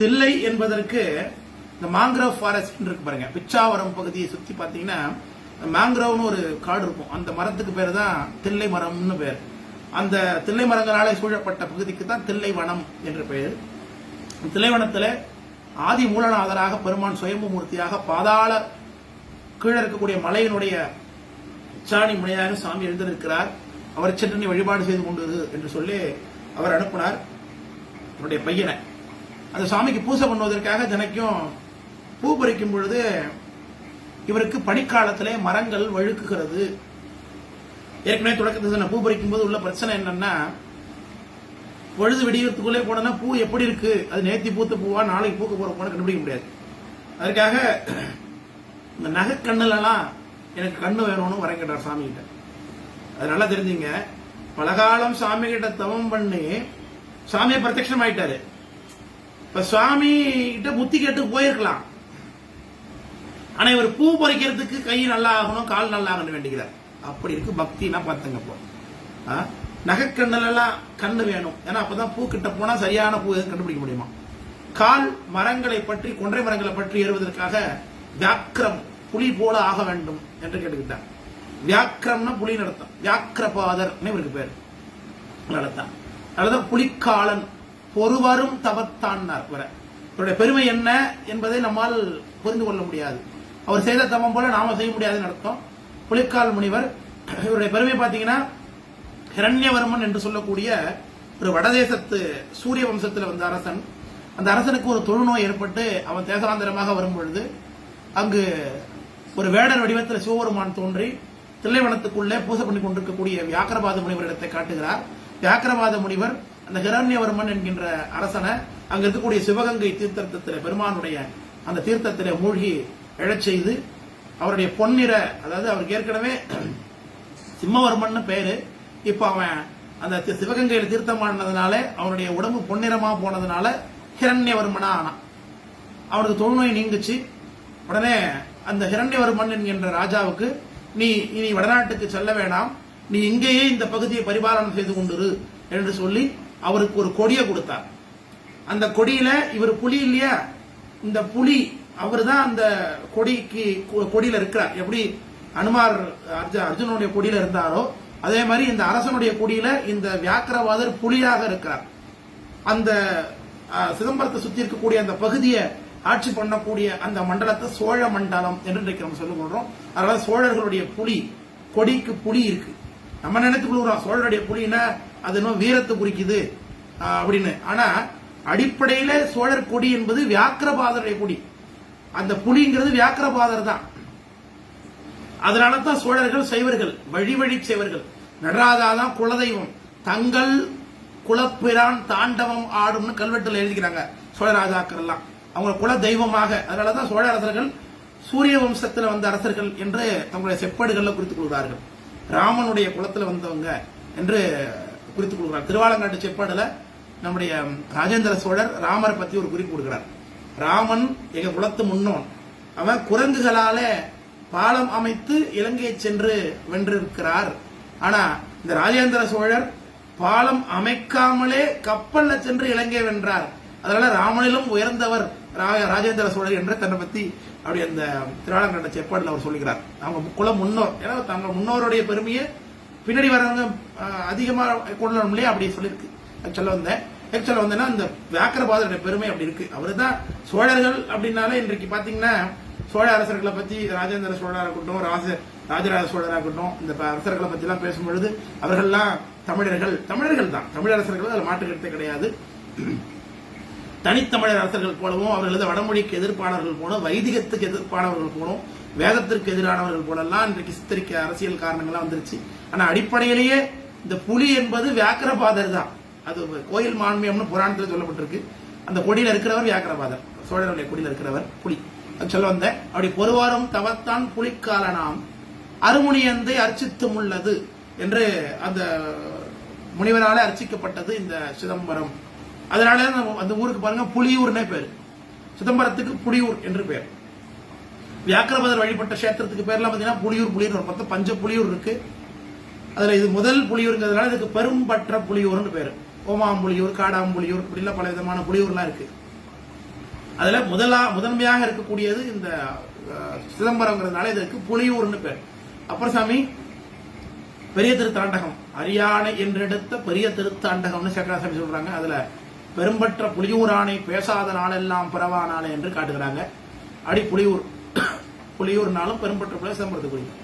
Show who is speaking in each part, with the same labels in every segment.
Speaker 1: தில்லை என்பதற்கு இந்த mangrove forest இருக்கு பாருங்க. பிச்சாவரம் பகுதியை சுத்தி பாத்தீங்கன்னா மேங்க்ரோவ்னு ஒரு காடு இருக்கும். அந்த மரத்துக்கு பேர் தான் தில்லை மரம்னு பேர். அந்த தில்லை மரங்களாலே சூழப்பட்ட பகுதிக்கு தான் தில்லை வனம் என்று பெயர். தில்லைவனத்தில் ஆதி மூலநாதராக பெருமான் சுயம்புமூர்த்தியாக பாதாள கீழே இருக்கக்கூடிய மலையினுடைய உச்சாணி முனையாக சாமி எழுந்திருக்கிறார். அவர் சென்று நீ வழிபாடு செய்து கொண்டு என்று சொல்லி அவர் அனுப்பினார். அவருடைய பையனை. அந்த சாமிக்கு பூஜை பண்ணுவதற்காக தினைக்கும் பூ பறிக்கும் பொழுது இவருக்கு பனிக்காலத்திலே மரங்கள் வழுக்குகிறது. ஏற்கனவே தொடக்கத்தில் சொன்ன பூ பறிக்கும் போது உள்ள பிரச்சனை என்னன்னா பொழுது விடியத்துக்குள்ளே போனா பூ எப்படி இருக்கு? அது நேத்தி பூத்த பூவா நாளைக்கு பூக்க போற பூன்னு கண்டுபிடிக்க முடியாது. அதற்காக இந்த நகை கண்ணுலலாம் எனக்கு கண்ணு வேணும்னு வரைங்கிட்டார் சாமி கிட்ட அது நல்லா தெரிஞ்சுங்க. பலகாலம் சாமி கிட்ட தவம் பண்ணி சாமியை பிரத்யட்சம் ஆயிட்டாரு இப்ப சுவாமி கிட்ட புத்தி கேட்டு போயிருக்கலாம். ஆனா இவர் பூ பறிக்கிறதுக்கு கை நல்லா ஆகணும் கால் நல்லா ஆகணும் வேண்டிக்கிறார். அப்படி இருக்கு பக்தினா பார்த்துங்க இப்போ. ஆ? எல்லாம் கண்ணு வேணும். ஏன்னா அப்பதான் பூ கிட்ட போனா சரியான பூ கண்டுபிடிக்க முடியுமா? கால் மரங்களை பற்றி கொன்றை மரங்களை பற்றி ஏறுவதற்காக வியாக்கிரம் புலி போல ஆக வேண்டும் என்று கேட்டுக்கிட்டார். வியாக்கிரம்னா புலி நடத்தம் வியாக்கிரபாதர் இவருக்கு பேர். நடத்தான் அதுதான் புலிக்காலன் பொறுவரும் தவத்தான்னார் வர இவருடைய பெருமை என்ன என்பதை நம்மால் புரிந்து கொள்ள முடியாது. அவர் செய்த தவம் போல நாம செய்ய முடியாதுன்னு அர்த்தம். புலிக்கால் முனிவர் இவருடைய பெருமை பார்த்தீங்கன்னா ஹிரண்யவர்மன் என்று சொல்லக்கூடிய ஒரு வடதேசத்து சூரிய வம்சத்தில் வந்த அரசன். அந்த அரசனுக்கு ஒரு தொழுநோய் ஏற்பட்டு அவன் தேசாந்திரமாக வரும் பொழுது அங்கு ஒரு வேடர் வடிவத்தில் சிவபெருமான் தோன்றி தில்லைவனத்துக்குள்ளே பூசை பண்ணி கொண்டிருக்கக்கூடிய முனிவர் முனிவரிடத்தை காட்டுகிறார். வியாக்கரவாத முனிவர் அந்த ஹிரண்யவர்மன் என்கின்ற அரசனை அங்க இருக்கக்கூடிய சிவகங்கை தீர்த்தத்தில் பெருமானுடைய அந்த தீர்த்தத்தில மூழ்கி எழச் செய்து அவருடைய பொன்னிற அதாவது அவருக்கு ஏற்கனவே சிம்மவர்மன் பேரு இப்ப அவன் அந்த சிவகங்கையில் சிவகங்கையில தீர்த்தமானதுனால அவனுடைய உடம்பு பொன்னிறமா போனதுனால ஹிரண்யவர்மனா ஆனான். அவனுக்கு தொழுநோய் நீங்குச்சு. உடனே அந்த ஹிரண்யவர்மன் என்கின்ற ராஜாவுக்கு நீ இனி வடநாட்டுக்கு செல்ல வேண்டாம் நீ இங்கேயே இந்த பகுதியை பரிபாலனம் செய்து கொண்டிரு என்று சொல்லி அவருக்கு ஒரு கொடியை கொடுத்தார். அந்த கொடியில இவர் புலி இல்லையா? இந்த புலி அவர் தான் அந்த கொடிக்கு கொடியில இருக்கிறார். எப்படி அனுமார் அர்ஜு- அர்ஜுனனுடைய கொடியில இருந்தாரோ அதே மாதிரி இந்த அரசனுடைய கொடியில இந்த வியாக்கிரவாதர் புலியாக இருக்கிறார். அந்த சிதம்பரத்தை சுத்தி இருக்கக்கூடிய அந்த பகுதியை ஆட்சி பண்ணக்கூடிய அந்த மண்டலத்தை சோழ மண்டலம் என்று இன்றைக்கு நம்ம சொல்லிக் கொள்றோம். அதனால சோழர்களுடைய புலி கொடிக்கு புலி இருக்கு. நம்ம நினைத்துக் கொள்கிறோம் சோழருடைய புலின்னா அது என்ன வீரத்தை குறிக்குது அப்படின்னு. ஆனா அடிப்படையில சோழர் கொடி என்பது வியாக்கிரபாதருடைய கொடி. அந்த புலிங்கிறது வியாக்கிரபாதர் தான். அதனால தான் சோழர்கள் சைவர்கள் வழி வழி சைவர்கள். நடராஜாதான் குலதெய்வம். தங்கள் குலப்பிரான் தாண்டவம் ஆடும்னு கல்வெட்டில் எழுதிக்கிறாங்க சோழராஜாக்கள் எல்லாம் அவங்க குல தெய்வமாக. அதனாலதான் சோழ அரசர்கள் சூரிய வம்சத்தில் வந்த அரசர்கள் என்று தங்களுடைய செப்பேடுகள்ல குறித்துக் கொள்கிறார்கள். ராமனுடைய குலத்தில் வந்தவங்க என்று குறித்து கொள்கிறார். திருவாலங்காட்டு செப்பாடுல நம்முடைய ராஜேந்திர சோழர் ராமரை பத்தி ஒரு குறிப்பு கொடுக்கிறார். ராமன் எங்க குலத்து முன்னோன். அவன் குரங்குகளால பாலம் அமைத்து இலங்கையை சென்று வென்றிருக்கிறார். ஆனா இந்த ராஜேந்திர சோழர் பாலம் அமைக்காமலே கப்பல்ல சென்று இலங்கை வென்றார். அதனால ராமனிலும் உயர்ந்தவர் ரா- ராஜேந்திர சோழர் என்று தன்னை பத்தி அப்படி அந்த திருவாளங்கண்ட செப்பாடுல அவர் சொல்லுகிறார் அவங்க குல முன்னோர். ஏன்னா தங்க முன்னோருடைய பெருமையை பின்னாடி வரவங்க அதிகமாக அதிகமா இல்லையா? அப்படி சொல்லியிருக்கு. ஆக்சுவலாக வந்தேன். ஆக்சுவலாக வந்தேன்னா இந்த வியாக்கரபாதருடைய பெருமை அப்படி இருக்கு. அவர்தான் சோழர்கள் அப்படின்னாலே இன்றைக்கு பார்த்தீங்கன்னா சோழ அரசர்களை பற்றி ராஜேந்திர சோழராக இருக்கட்டும் ராஜ ராஜராஜ சோழராக இருக்கட்டும் இந்த அரசர்களை பற்றிலாம் பேசும்பொழுது அவர்கள்லாம் தமிழர்கள் தமிழர்கள் தான். தமிழரசர்கள் அதில் மாற்று கிடையாது. தனித்தமிழர் அரசர்கள் போலவும் அவர்களது வடமொழிக்கு எதிர்ப்பானவர்கள் போலும் வைதிகத்துக்கு எதிர்ப்பானவர்கள் போலும் வேதத்திற்கு எதிரானவர்கள் போலெல்லாம் இன்றைக்கு சித்தரிக்க அரசியல் காரணங்கள்லாம் வந்துருச்சு. ஆனா அடிப்படையிலேயே இந்த புலி என்பது வியாக்கிரபாதர் தான். அது கோயில் மான்மியம்னு புராணத்தில் சொல்லப்பட்டிருக்கு. அந்த கொடியில் இருக்கிறவர் வியாக்கிரபாதர். சோழருடைய கொடியில் இருக்கிறவர் புலி. அது சொல்ல வந்தேன். அப்படி பொறுவாரும் தவத்தான் புலிக்காலனாம். அருமுனியந்தை அர்ச்சித்தும் உள்ளது என்று அந்த முனிவரால அர்ச்சிக்கப்பட்டது இந்த சிதம்பரம். அதனால நம்ம அந்த ஊருக்கு பாருங்க புலியூர்னே பேர். சிதம்பரத்துக்கு புலியூர் என்று பேர். வியாக்கிரபதர் வழிபட்ட கஷேத்திரத்துக்கு பேர்லாம் பார்த்தீங்கன்னா புலியூர் புலியூர் மொத்தம் பஞ்ச புலியூர் இருக்கு. அதில் இது முதல் புலியூருங்கிறதுனால இதுக்கு பெரும்பற்ற புலியூர்னு பேர். ஓமாம்புலியூர் காடாம்புலியூர் இப்படிலாம் பல விதமான புலியூர்லாம் இருக்கு. அதில் முதலா முதன்மையாக இருக்கக்கூடியது இந்த சிதம்பரங்கிறதுனால இதற்கு புலியூர்னு பேர். அப்புறம் சாமி பெரிய திருத்தாண்டகம். அரியானை என்றெடுத்த பெரிய திருத்தாண்டகம்னு சக்கராசாமி சொல்றாங்க. அதுல பெரும்பற்ற புலியூரானை பேசாத நாளெல்லாம் பிறவா நாளே என்று காட்டுகிறாங்க. அடி புலியூர் புலியூர்னாலும் பெரும்பற்ற புலியூர் சிதம்பரத்துக்குரிய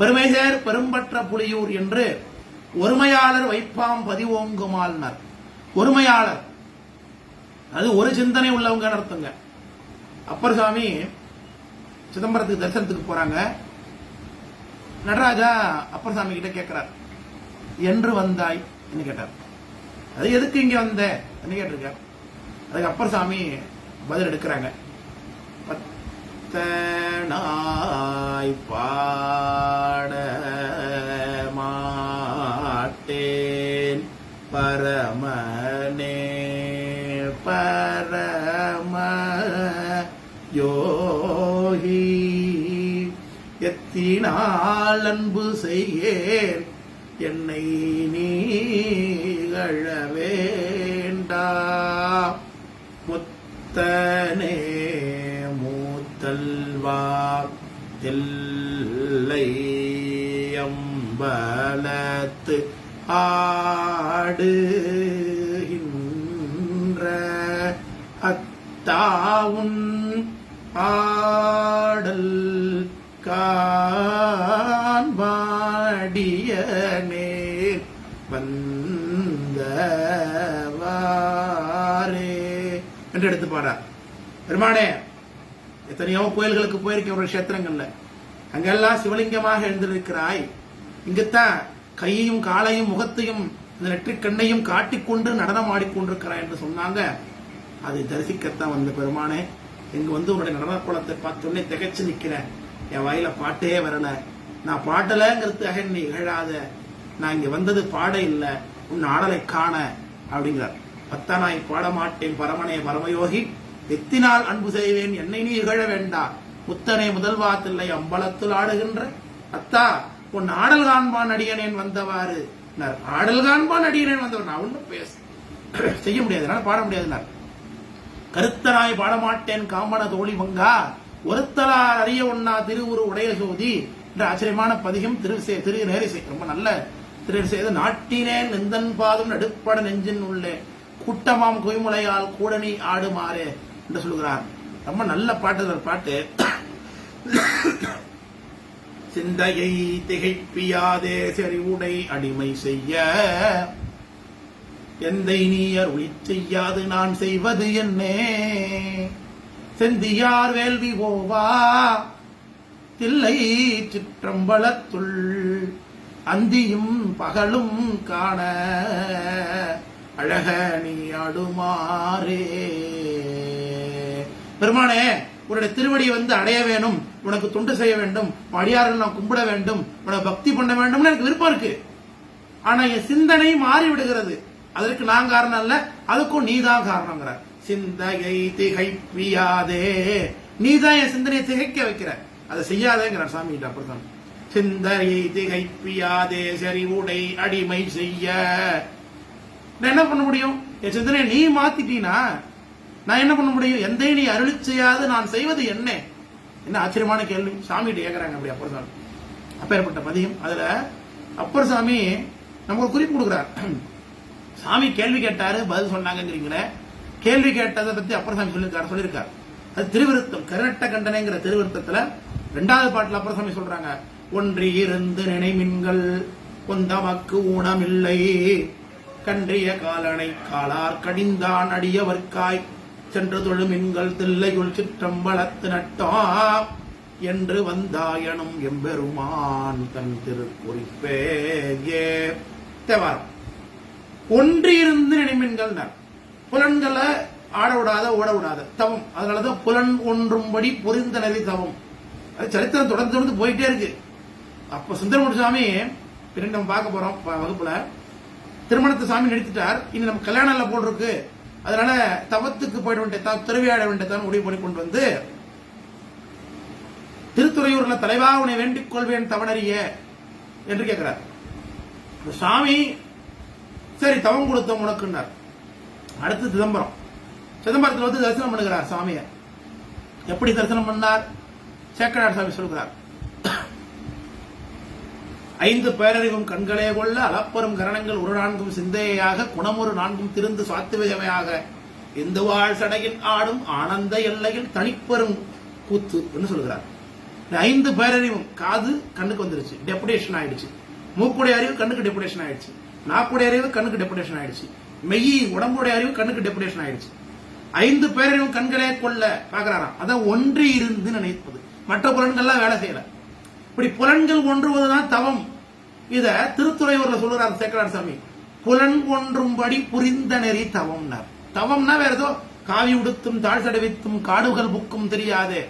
Speaker 1: பெருமைசேர் பெரும்பற்ற புலியூர் என்று ஒருமையாளர் வைப்பாம் பதிவோங்குமாள்னர். ஒருமையாளர். அது ஒரு சிந்தனை உள்ளவங்க நடத்துங்க. அப்பர் சாமி சிதம்பரத்துக்கு தரிசனத்துக்கு போறாங்க. நடராஜா அப்பர் சாமி கிட்ட கேட்கிறார் என்று வந்தாய்? என்று கேட்டார். அது எதுக்கு இங்க வந்த? கேட்டிருக்கார். அதுக்கு அப்பர் சாமி பதில் எடுக்கிறாங்க. பத்தனாய் பாட மாட்டேன். பரமனே பரம யோகி எத்தினால் அன்பு செய்யேன். என்னை நீகழ வேண்டா. முத்தனே மூத்தல்வா தில்லை ஆடுகின்ற அத்தாவுன் ஆடல் காண்பாடியனே வந்தவாரே என்று எடுத்து பாடார் பெருமானே எத்தனையோ கோயில்களுக்கு போயிருக்கேன் ஒரு கஷேத்திரங்கள்ல. அங்கெல்லாம் சிவலிங்கமாக எழுந்திருக்கிறாய். இங்குத்தான் கையையும் காலையும் முகத்தையும் இந்த நெற்றிக் கண்ணையும் காட்டிக்கொண்டு நடனம் ஆடிக்கொண்டிருக்கிறாய் என்று சொன்னாங்க. அதை தரிசிக்கத்தான் வந்த பெருமானே இங்கு வந்து உன்னுடைய நடன குளத்தை பார்த்தோன்னே திகைச்சு நிக்கிறேன். என் வாயில பாட்டே வரல. நான் பாடலங்கிறதுக்காக நீ இகழாத. நான் இங்க வந்தது பாட இல்ல. உன் ஆடலை காண. அப்படிங்கிறார். பத்தனாய் பாட மாட்டேன் பரமனே பரமயோகி. எத்தினால் அன்பு செய்வேன் என்னை நீ இகழ வேண்டா. முத்தனை முதல்வாத்தில்லை அம்பலத்தில் ஆடுகின்ற. அத்தா உன் ஆடல் காண்பான் அடியனேன் வந்தவாறு. ஆடல் காண்பான் அடியனேன் வந்தவர் நான் ஒண்ணும் பேச செய்ய முடியாது. பாட முடியாதுனார் கருத்தனாய் பாடமாட்டேன் காமன தோழி மங்கா ஒருத்தலார் அறிய ஒன்னா திருவுரு உடைய சோதி. என்ற ஆச்சரியமான பதிகம் திரு திரு நேரிசை. ரொம்ப நல்ல திரு செய்து நாட்டினேன் நெந்தன் பாதம் நடுப்பட நெஞ்சின் உள்ளே. கூட்டமாம் குய்முலையால் கூடணி ஆடுமாறே. என்று சொல்கிறார் ரொம்ப நல்ல பாட்டு பாட்டு. சிந்தையை திகைப்பியாதே செறிவுடை அடிமை செய்ய. எந்தை நீயர் ஒளி செய்யாது நான் செய்வது என்னே? செந்தியார் வேள்வி ஓவா? தில்லை சிற்றம்பலத்துள் அந்தியும் பகலும் காண. அழக நீ அடுமாறே பெருமானே உன்னுடைய திருவடியை வந்து அடைய வேணும் உனக்கு தொண்டு செய்ய வேண்டும் அடியார்கள் நான் கும்பிட வேண்டும் உனக்கு பக்தி பண்ண வேண்டும்னு எனக்கு விருப்பம் இருக்கு. ஆனா என் சிந்தனை மாறி விடுகிறது அதற்கு நான் காரணம் இல்ல அதுக்கும் நீதான் காரணங்கிறார் சிந்தையை திகைப்பியாதே. நீதான் என் சிந்தனையை திகைக்க வைக்கிற. அதை செய்யாதேங்கிற சாமி கிட்ட அப்படித்தான். சிந்தையை திகைப்பியாதே செறிவுடை அடிமை செய்ய. நான் என்ன பண்ண முடியும்? என் சிந்தனையை நீ மாத்திட்டீனா? நான் என்ன பண்ண முடியும்? எந்தை நீ அருளி செய்யாது நான் செய்வது என்ன? என்ன ஆச்சரியமான கேள்வி. சாமிகிட்ட கேட்கறாங்க அப்படி அப்பர் சாமி அப்பேற்பட்ட பதியம் அதுல அப்பர் சாமி நமக்கு ஒரு குறிப்பு கொடுக்குறார். சாமி கேள்வி கேட்டாரு பதில் சொன்னாங்கிறீங்களே கேள்வி கேட்டதை பத்தி அப்பர் சாமி சொல்லியிருக்காரு சொல்லியிருக்காரு. அது திருவிருத்தம் கருணட்ட கண்டனைங்கிற திருவிருத்தத்துல ரெண்டாவது பாட்டுல அப்பர் சாமி சொல்றாங்க. ஒன்றி இருந்து நினைமின்கள் கொந்தமக்கு ஊனமில்லை. கன்றிய காலனை காலார் கடிந்தான் அடியவர்க்காய். சென்று தொழுமின்கள் தில்லையுள் சிற்றம்பலத்து நட்டா என்று வந்தாயனும் எம்பெருமான் தன் திருக்குறிப்பே. தேவாரம். ஒன்றியிருந்து நினைமின்கள் புலன்களை ஆட விடாத ஓட விடாத. தவம். அதனாலதான் புலன் ஒன்றும்படி பொரிந்த நதி தவம். அது சரித்திரம் தொடர்ந்து தொடர்ந்து போயிட்டே இருக்கு. அப்ப சுந்தரமூர்த்தி சாமி பின்னாடி நம்ம பார்க்க போறோம் ப- வகுப்புல. திருமணத்தை சாமி நிறுத்திட்டார் இனி நம்ம கல்யாணம் எல்லாம் போட்டிருக்கு அதனால தவத்துக்கு போயிட வேண்டியதான் திருவிழாட வேண்டியதான் முடிவு பண்ணி கொண்டு வந்து திருத்துறையூர்ல தலைவா உன்னை வேண்டிக் கொள்வேன் தவணறிய என்று கேட்கிறார் சாமி சரி தவம் கொடுத்தோம் உனக்குன்னார். அடுத்து சிதம்பரம். சிதம்பரத்தில் வந்து தரிசனம் பண்ணுகிறார் சாமியை. எப்படி தரிசனம் பண்ணார்? சேக்கடார் சாமி சொல்கிறார். ஐந்து பேரறிவும் கண்களே கொள்ள அளப்பரும் கரணங்கள் ஒரு நான்கும் சிந்தையாக குணமொரு நான்கும் திருந்து சாத்துவயமையாக இந்து வாழ் சடையில் ஆடும் ஆனந்த எல்லையில் தனிப்பெரும் கூத்து என்று சொல்கிறார். ஐந்து பேரறிவும் காது கண்ணுக்கு வந்துருச்சு டெபுடேஷன் ஆயிடுச்சு. மூக்குடைய அறிவு கண்ணுக்கு டெபுடேஷன் ஆயிடுச்சு. நாக்குடைய அறிவு கண்ணுக்கு டெபுடேஷன் ஆயிடுச்சு. மெய் உடம்புடைய அறிவு கண்ணுக்கு டெபுடேஷன் ஆயிடுச்சு. ஐந்து பேரறிவும் கண்களே கொள்ள பாக்குறாராம் அதான் ஒன்றி இருந்து நினைப்பது. மற்ற புலன்கள்லாம் வேலை செய்யல. இப்படி புலன்கள் ஒன்றுவதுதான் தவம். இத திருத்துறையூர்ல சொல்லுறாரு சேக்கலார் சாமி. புலன் ஒன்றும்படி புரிந்த நெறி தவம்னார். தவம்னா வேற ஏதோ காவி உடுத்தும் தாழ் சடவித்தும் காடுகள் புக்கும் தெரியாதே.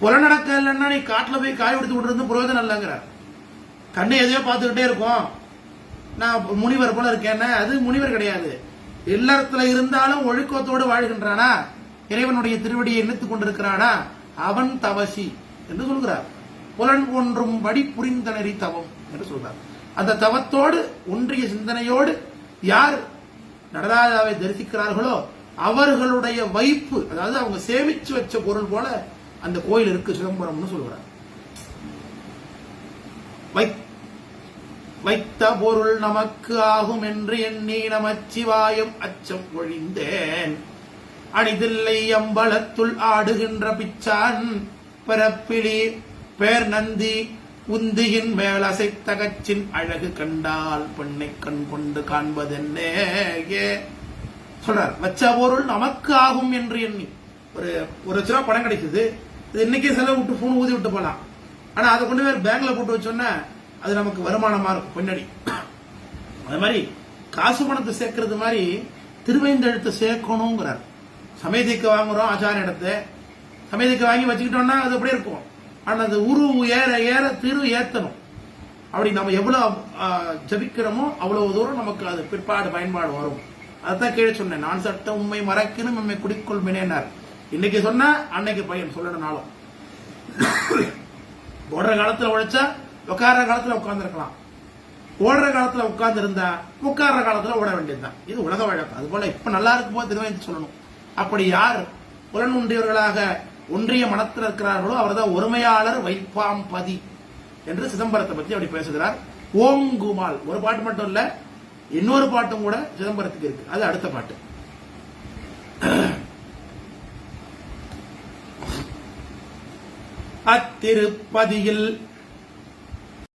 Speaker 1: புலநடக்க இல்லைன்னா நீ காட்டுல போய் காய் உடுத்து விட்டுருந்து பிரயோஜனம் இல்லைங்கிறார். கண்ணு எதையோ பார்த்துக்கிட்டே இருக்கும். நான் முனிவர் போல இருக்கேன்னு அது முனிவர் கிடையாது. இல்லறத்துல இருந்தாலும் ஒழுக்கத்தோடு வாழ்கின்றானா? இறைவனுடைய திருவடியை இணைத்துக் கொண்டிருக்கிறானா? அவன் தவசி என்று சொல்கிறார். புலன் ஒன்றும் படி புரிந்த நெறி தவம். என்று சொல்றார். அந்த தவத்தோடு ஒன்றிய சிந்தனையோடு யார் நடராஜாவை தரிசிக்கிறார்களோ அவர்களுடைய வைப்பு அதாவது அவங்க சேமிச்சு வச்ச பொருள் போல அந்த கோயில் இருக்கு சிதம்பரம்னு சொல்கிறார் வை வைத்த பொருள் நமக்கு ஆகும் என்று எண்ணி நமச்சிவாயம் அச்சம் ஒழிந்தேன். அணிதில்லை அம்பலத்துள் ஆடுகின்ற பிச்சான் பிறப்பிலி பேர் நந்தி உந்தியின் மேலசை தகச்சின் அழகு கண்டால் பெண்ணை கண் கொண்டு காண்பதென்னே சொல்றார் வச்ச பொருள் நமக்கு ஆகும் என்று எண்ணி. ஒரு ஒரு லட்ச ரூபா பணம் கிடைக்குது. இது இன்னைக்கே செலவு விட்டு போன் ஊதி விட்டு போலாம். ஆனா அதை கொண்டு போய் பேங்க்ல போட்டு வச்சோன்னா அது நமக்கு வருமானமா இருக்கும் பின்னாடி. அது மாதிரி காசு பணத்தை சேர்க்கறது மாதிரி திருவைந்தெழுத்தை சேர்க்கணுங்கிறார். சமயத்துக்கு வாங்குறோம் ஆச்சார இடத்தை. சமயத்துக்கு வாங்கி வச்சுக்கிட்டோம்னா அது அப்படியே இருக்கும். ஆனா அந்த உரு ஏற ஏற திரு ஏத்தணும். அப்படி நம்ம எவ்வளவு ஜபிக்கிறோமோ அவ்வளவு தூரம் நமக்கு அது பிற்பாடு பயன்பாடு வரும். அதான் கீழே சொன்னேன். நான் சட்ட உண்மை மறக்கணும் நம்மை குடிக்கொள் மினேனார் இன்னைக்கு சொன்னா அன்னைக்கு பையன் சொல்லணும்னாலும் ஓடுற காலத்துல உழைச்சா உட்கார்ற காலத்துல உட்கார்ந்துருக்கலாம். ஓடுற காலத்துல உட்கார்ந்து இருந்தா உட்கார்ற காலத்துல ஓட வேண்டியதுதான். இது உலக வழக்கம். அது போல இப்ப நல்லா இருக்கும் போது சொல்லணும். அப்படி யார் புலன் ஒன்றிய மனத்தில் இருக்கிறார்களோ அவர்தான் ஒருமையாளர் வைப்பாம் பதி என்று சிதம்பரத்தை பத்தி அப்படி பேசுகிறார். ஓங்குமால் ஒரு பாட்டு மட்டும் இல்ல இன்னொரு பாட்டும் கூட சிதம்பரத்துக்கு இருக்கு. அது அடுத்த பாட்டு. அத்திருப்பதியில்